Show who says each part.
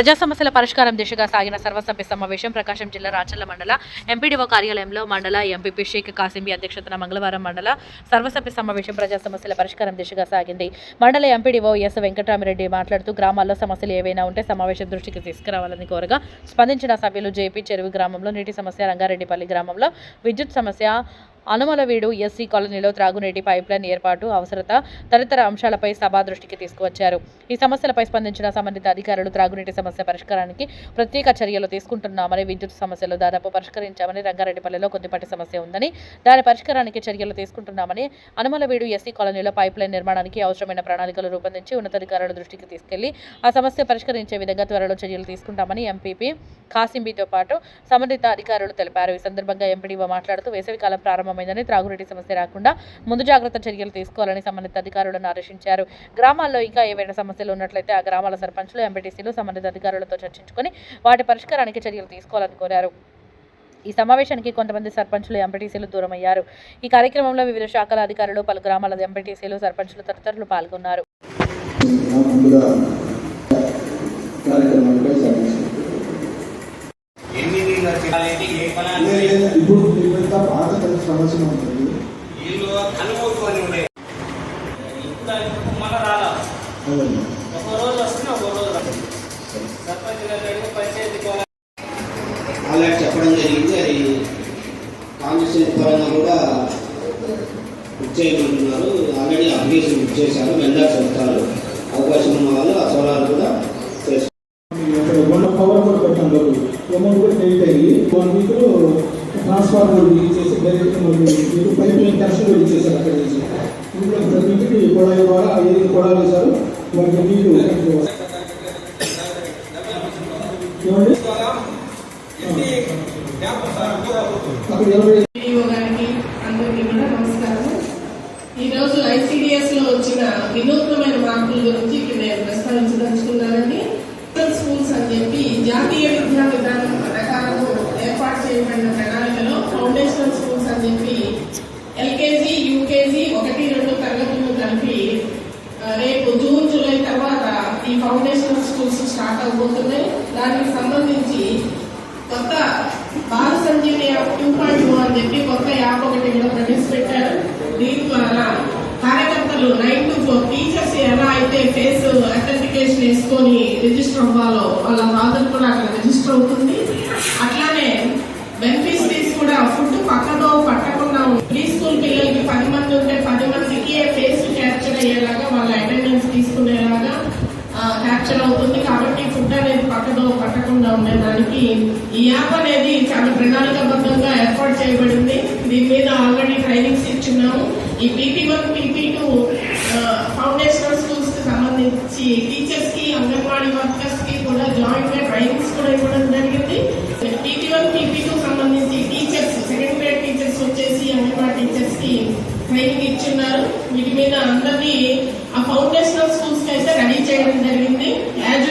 Speaker 1: ప్రజా సమస్యల పరిష్కారం దిశగా సాగిన సర్వసభ్య సమావేశం ప్రకాశం జిల్లా రాచల్ల మండల ఎంపీడీఓ కార్యాలయంలో మండల ఎంపీపీ షేక్ కాసింబి అధ్యక్షతన మంగళవారం మండల సర్వసభ్య సమావేశం ప్రజా సమస్యల పరిష్కారం దిశగా సాగింది. మండల ఎంపీడీఓ ఎస్ వెంకటరామిరెడ్డి మాట్లాడుతూ గ్రామాల్లో సమస్యలు ఏవైనా ఉంటే సమావేశం దృష్టికి తీసుకురావాలని కోరగా స్పందించిన సభ్యులు జేపీ చెరువు గ్రామంలో నీటి సమస్య రంగారెడ్డిపల్లి గ్రామంలో విద్యుత్ సమస్య అనుమలవీడు ఎస్సీ కాలనీలో త్రాగునీటి పైప్లైన్ ఏర్పాటు అవసరత తదితర అంశాలపై సభా దృష్టికి తీసుకువచ్చారు. ఈ సమస్యలపై స్పందించిన సంబంధిత అధికారులు త్రాగునీటి సమస్య పరిష్కారానికి ప్రత్యేక చర్యలు తీసుకుంటున్నామని విద్యుత్ సమస్యలు దాదాపు పరిష్కరించామని రంగారెడ్డిపల్లిలో కొద్దిపాటి సమస్య ఉందని దాని పరిష్కారానికి చర్యలు తీసుకుంటున్నామని అనుమలవీడు ఎస్సీ కాలనీలో పైప్లైన్ నిర్మాణానికి అవసరమైన ప్రణాళికలు రూపొందించి ఉన్నతాధికారుల దృష్టికి తీసుకెళ్ళి ఆ సమస్య పరిష్కరించే విధంగా త్వరలో చర్యలు తీసుకుంటామని ఎంపీపీ కాసింబీతో పాటు సంబంధిత అధికారులు తెలిపారు. ఈ సందర్భంగా ఎంపీడీఓ మాట్లాడుతూ వేసవికాలం ప్రారంభం ప్రారంభమైందని త్రాగునీటి సమస్య రాకుండా ముందు జాగ్రత్త చర్యలు తీసుకోవాలని సంబంధిత అధికారులను ఆదేశించారు. గ్రామాల్లో ఇంకా ఏవైనా సమస్యలు ఉన్నట్లయితే ఆ గ్రామాల సర్పంచులు ఎంపీటీసీలు సంబంధిత అధికారులతో చర్చించుకొని వాటి పరిష్కారానికి చర్యలు తీసుకోవాలని కోరారు. ఈ సమావేశానికి కొంతమంది సర్పంచులు ఎంపీటీసీలు దూరమయ్యారు. ఈ కార్యక్రమంలో వివిధ శాఖల అధికారులు పలు గ్రామాల ఎంపీటీసీలు సర్పంచులు తదితరులు పాల్గొన్నారు.
Speaker 2: ఎన్ని
Speaker 3: సమస్య ఉంటుంది.
Speaker 4: ఆల్రెడీ చెప్పడం జరిగింది. అది కాన్స్టిట్యూషన్ పరంగా కూడా బుక్ చేయమంటున్నారు ఆల్రెడీ అప్లికేషన్ బుక్ చేశారు వెండర్స్ వస్తారు అవకాశం ఉన్న వాళ్ళు ఆ సోలార్ కూడా
Speaker 3: పవర్ అమౌంట్ కూడా క్రెడిట్ అయ్యి వన్ వీక్ ట్రాన్స్ఫార్మర్ కూడా ఇచ్చేసి డైరెక్ట్ మీకు పైప్ లైన్ కనెక్షన్ కూడా ఇచ్చేసారు అక్కడ నుంచి. ఇంట్లో ప్రతి ఇంటికి కొడాయి ద్వారా ఐదు కొడాలు వేశారు వాటికి నీళ్ళు ఏమండి? అక్కడ ఇరవై
Speaker 5: డిఓ గారికి అందరికీ ఈరోజు ఐసిడిఎస్లో వచ్చిన వినూత్నమైన మార్పుల గురించి ఇక్కడ నేను ప్రస్తావించిన స్కూల్స్ అని చెప్పి జాతీయ విద్యా విధానం ప్రకారం ఏర్పాటు చేయబడిన ప్రణాళికలో ఫౌండేషనల్ స్కూల్స్ అని చెప్పి ఎల్కేజీ యూకేజీ ఒకటి రెండు తరగతులు కలిపి రేపు జూన్ జూలై తర్వాత ఈ ఫౌండేషనల్ స్కూల్స్ స్టార్ట్ అవబోతున్నాయి. దానికి సంబంధించి కొత్త Bala Sanjeevi app two point two అని చెప్పి కొత్త యాప్ ఒకటి కూడా ప్రవేశపెట్టారు. దీని ద్వారా కార్యకర్తలు నైన్ టు ఫోర్ టీచర్స్ ఎలా అయితే ఫేస్ అథెంటికేషన్ వేసుకొని రిజిస్టర్ అవ్వాలో వాళ్ళ ఫాదర్ కూడా అక్కడ రిజిస్టర్ అవుతుంది. అట్లా బెనిఫిషరీస్ కూడా ఫుడ్ పక్కదో పట్టకుండా ప్రీ స్కూల్ పిల్లలకి పది మంది ఉంటే పది మందికి ఫేస్ క్యాప్చర్ అయ్యేలాగా వాళ్ళ అటెండెన్స్ తీసుకునేలాగా క్యాప్చర్ అవుతుంది. కాబట్టి ఫుడ్ అనేది పక్కదో పట్టకుండా ఉండేదానికి ఈ యాప్ అనేది చాలా ప్రణాళికాబద్ధంగా ఏర్పాటు చేయబడింది. దీని మీద ఆల్రెడీ ట్రైనింగ్స్ ఇచ్చున్నాము. ఈ PP one PP two foundational స్కూల్స్కి సంబంధించి టీచర్స్కి అంగన్వాడీ వర్కర్స్కి కూడా జాయింట్గా ట్రైనింగ్స్ కూడా ఇవ్వడం జరిగింది. పీపీ వన్ పీపీ టూ సంబంధించి టీచర్స్ సెకండ్ టీచర్స్ వచ్చేసి అంగన్వాడీ టీచర్స్కి ట్రైనింగ్ ఇచ్చున్నారు. వీటి మీద అందరినీ ఆ ఫౌండేషనల్ స్కూల్స్కి అయితే రెడీ చేయడం జరిగింది. యాజ్